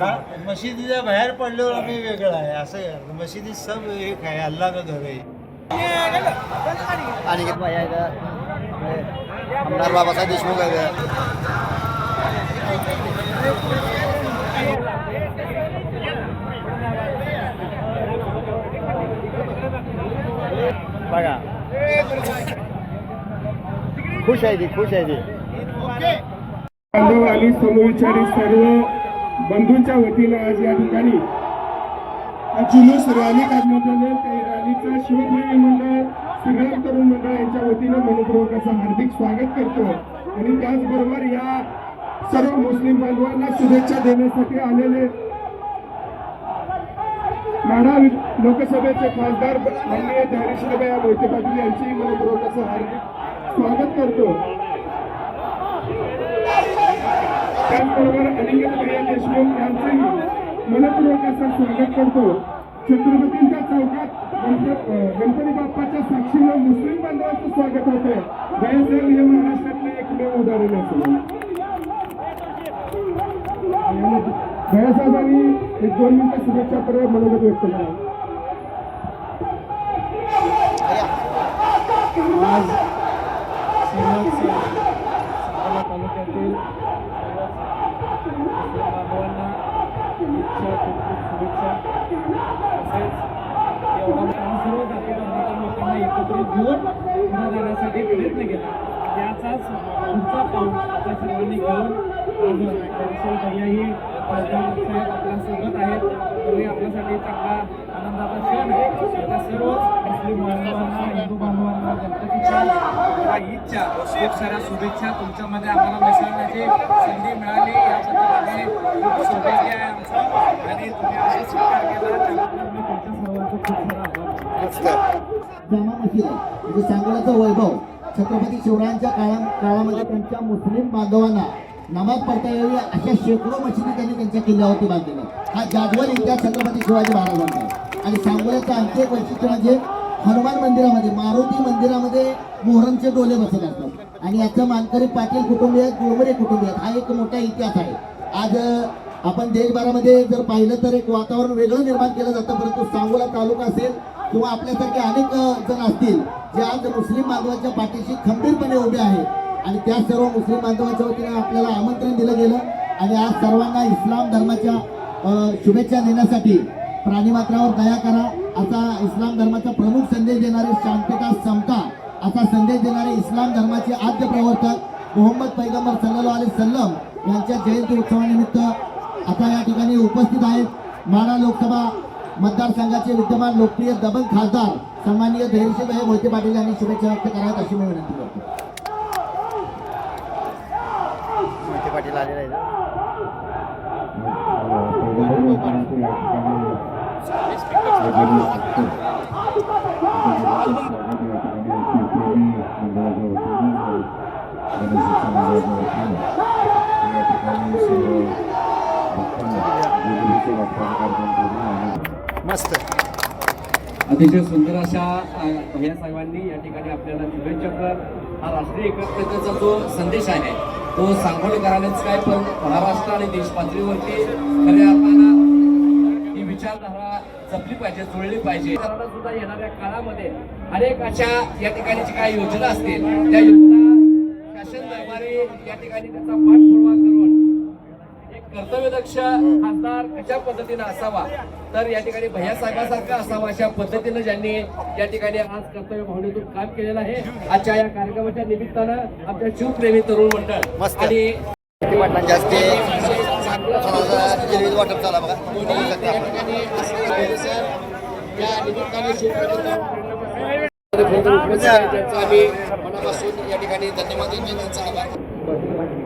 मशिदीच्या बाहेर पडल्यावर आम्ही वेगळं आहे असं आहे. मशिदीत सब एक आहे अल्लाचं घर आहे. अनिकेत भाई आहे का? आमदार बाबासाहेब देशमुख आहे का? बघा. खुश आहे ती खुश आहे ती. बांधव आणि समविचारी सर्व बंधूंच्या वतीनं आज या ठिकाणी हा जुलूस रॅली काढण्यात आले त्या रॅलीचं शिवप्रेमी मंडळ श्रीराम तरुण मंडळ यांच्या वतीनं मनपूर्वक असं हार्दिक स्वागत करतो. आणि त्याचबरोबर या सर्व मुस्लिम बांधवांना शुभेच्छा देण्यासाठी आलेले माढा लोकसभेचे खासदार माननीय धैर्यशीलभाई मोहिते पाटील यांची मनपूर्वक असं हार्दिक स्वागत करतो. त्याचबरोबर अनिकेत भैया देशमुख यांचंही मनपूर्वक असं स्वागत करतो छत्रपतींच्या चौकात गणपती बाप्पाच्या साक्षीनं मुस्लिम बांधवांचं स्वागत होतं जयसेव हे महाराष्ट्रातलं एकमेव उदाहरण असेल भैयासाहेबांनी एक दोन मिनिटं शुभेच्छा पर्व मनोगत व्यक्त करा आज एकत्रित घेऊन पुढे जाण्यासाठी प्रयत्न केला. त्याचाच पुढचा पाऊल आपल्या सर्वांनी घेऊन आज दर्शन भैयाही खासदार साहेब आपल्यासोबत आहेत. तर आपल्यासाठी चांगला आनंदाचा क्षण आहे. त्या सर्वच मुस्लिम बांधवांना हिंदू बांधवांना गणपतीच्या ईदच्या खूप साऱ्या शुभेच्छा तुमच्यामध्ये आम्हाला मिसळण्याची संधी मिळाली. याबद्दल आम्ही खूप सौभाग्य आहे आमचं. आणि तुम्ही असा स्वीकार केला. त्याबद्दल मी तुमच्या सर्वांचं खूप सारा आभार जामा मशीद आहे म्हणजे सांगोल्याचं वैभव. छत्रपती शिवरायांच्या काळा काळामध्ये त्यांच्या मुस्लिम बांधवांना नमाज पडता यावी अशा शेकडो मशिदी त्यांनी त्यांच्या किल्ल्यावरती बांधलेल्या हा जागवल इतिहास छत्रपती शिवाजी महाराजांचा आहे. आणि सांगोल्याचं आणखी एक वैशिष्ट्य म्हणजे हनुमान मंदिरामध्ये मारुती मंदिरामध्ये मोहरमचे डोले बसत असतात. आणि याचं मानकरी पाटील कुटुंबीय आहेत गुळमरे कुटुंबीय आहेत. हा एक मोठा इतिहास आहे. आज आपण देशभरामध्ये जर पाहिलं तर एक वातावरण वेगळं निर्माण केलं जातं परंतु सांगोला तालुका असेल किंवा आपल्यासारखे अनेक जण असतील जे आज मुस्लिम बांधवांच्या पाठीशी खंबीरपणे उभे आहेत. आणि त्या सर्व मुस्लिम बांधवांच्या वतीने आपल्याला आमंत्रण दिलं गेलं. आणि आज सर्वांना इस्लाम धर्माच्या शुभेच्छा देण्यासाठी प्राणीमात्रावर दया करा. असा इस्लाम धर्माचा प्रमुख संदेश देणारे शांतता समता असा संदेश देणारे इस्लाम धर्माचे आद्य प्रवर्तक मोहम्मद पैगंबर सल्लल्लाहु अली सल्लम यांच्या जयंती उत्सवानिमित्त आता या ठिकाणी उपस्थित आहेत. माडा लोकसभा मतदारसंघाचे विद्यमान लोकप्रिय दबंग खासदार सन्माननीय धैर्यशीलभाई मोहिते पाटील यांनी शुभेच्छा व्यक्त कराव्यात अशी मी विनंती करतो. मस्त अतिशय सुंदर अशा या सर्वांनी या ठिकाणी आपल्याला शुभेच्छा हा राष्ट्रीय एकत्रतेचा जो संदेश आहे तो सांगोलीकरांनाच काय पण महाराष्ट्र आणि देश पातळीवरती खऱ्या अर्थानं ही विचारधारा जपली पाहिजे जुळली पाहिजे. सुद्धा येणाऱ्या काळामध्ये अनेक अशा या ठिकाणी जी काही योजना असतील. त्या योजना शासन दरबारी या ठिकाणी त्याचा पाठपुरावा कर्तव्यदक्ष खासदार कशा पद्धतीने असावा? तर या ठिकाणी भैया साहेबासारखा असावा अशा पद्धतीनं ज्यांनी या ठिकाणी आज कर्तव्य भावनेतून काम केलेलं आहे. आजच्या या कार्यक्रमाच्या निमित्तानं आमच्या शिवप्रेमी तरुण मंडळ. आणि वाटप झाला बघा. या निमित्ताने त्यांचं आम्ही मनापासून या ठिकाणी धन्यवाद त्यांचा आभार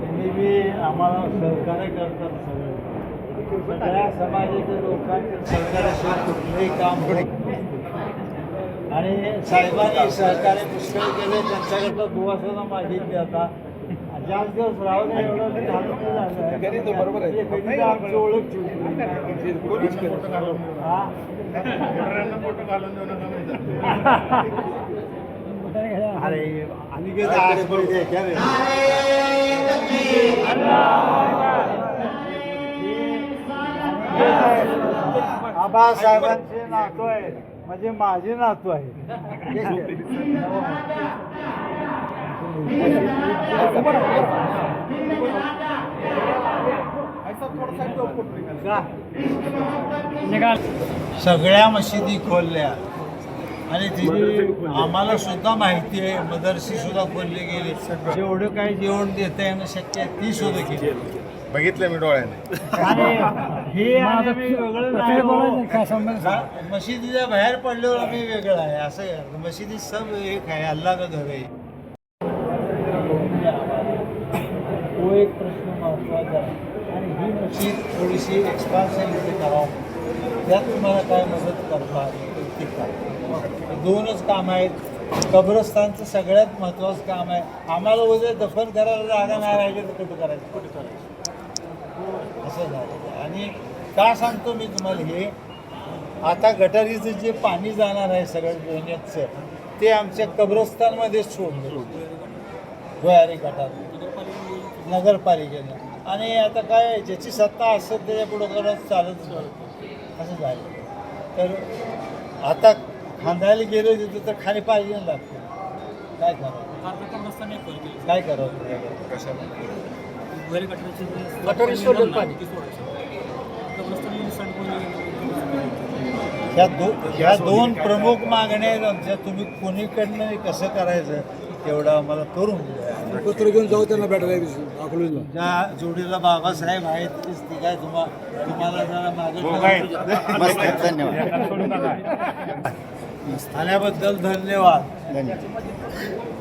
त्यांनी बी आम्हाला सहकार्य करतात सगळे. सगळ्या समाजाच्या लोकांच्या सहकार्याशिवाय कुठलंही काम होत आणि साहेबांनी सहकार्य पुष्कळ केले त्यांच्याकडनं दुवा मागितली आता. जास्त दिवस राहू एवढं बरोबर आहे. ओळख हा? अरे रे आबासाहेबांचे नातू आहे म्हणजे माझे नातू आहे सगळ्या मशिदी खोलल्या. आणि तिथे आम्हाला सुद्धा माहिती आहे मदरसी सुद्धा खोलली गेली. जेवढं काही जेवण देता येणं शक्य आहे ती सुद्धा केली. बघितलं मी डोळ्याने. हे हो. मशिदीच्या बाहेर पडल्यावर आम्ही वेगळं आहे असं. मशिदी सब एक आहे अल्लाह का घर आहे. तो एक प्रश्न महत्त्वाचा आहे. आणि ही मशीद थोडीशी एक्सपान्शन इथे करावं. त्यात तुम्हाला काय मदत करता ती दोनच काम आहेत. कब्रस्तानचं सगळ्यात महत्त्वाचं काम आहे. आम्हाला उद्या दफन करायला जागा नाही राहिली तर कुठं करायचं? कुठं करायचं? असं झालं आणि का सांगतो मी तुम्हाला हे? आता गटारीचं जे पाणी जाणार आहे सगळं ड्रेनेजचं ते आमच्या कब्रस्तानमध्येच सोडलं. भुयारी गटात. नगरपालिकेनं. आणि आता काय ज्याची सत्ता असेल त्याच्या पुढं करत चालत असं झालं. तर आता खांदायला गेलो तिथं तर खाली पाहिजे लागतं. काय करावं? काय करावं? ह्या दो ह्या दोन प्रमुख मागण्या आहेत आमच्या. तुम्ही कोणीकडनं कसं करायचं? तेवढं आम्हाला करून द्या पत्र घेऊन जाऊ त्यांना भेटायला अकलूजला ज्या जोडीला बाबासाहेब आहेत तेच ती काय तुम्हा तुम्हाला जरा मागे मस्त धन्यवाद. आल्याबद्दल धन्यवाद. धन्यवाद.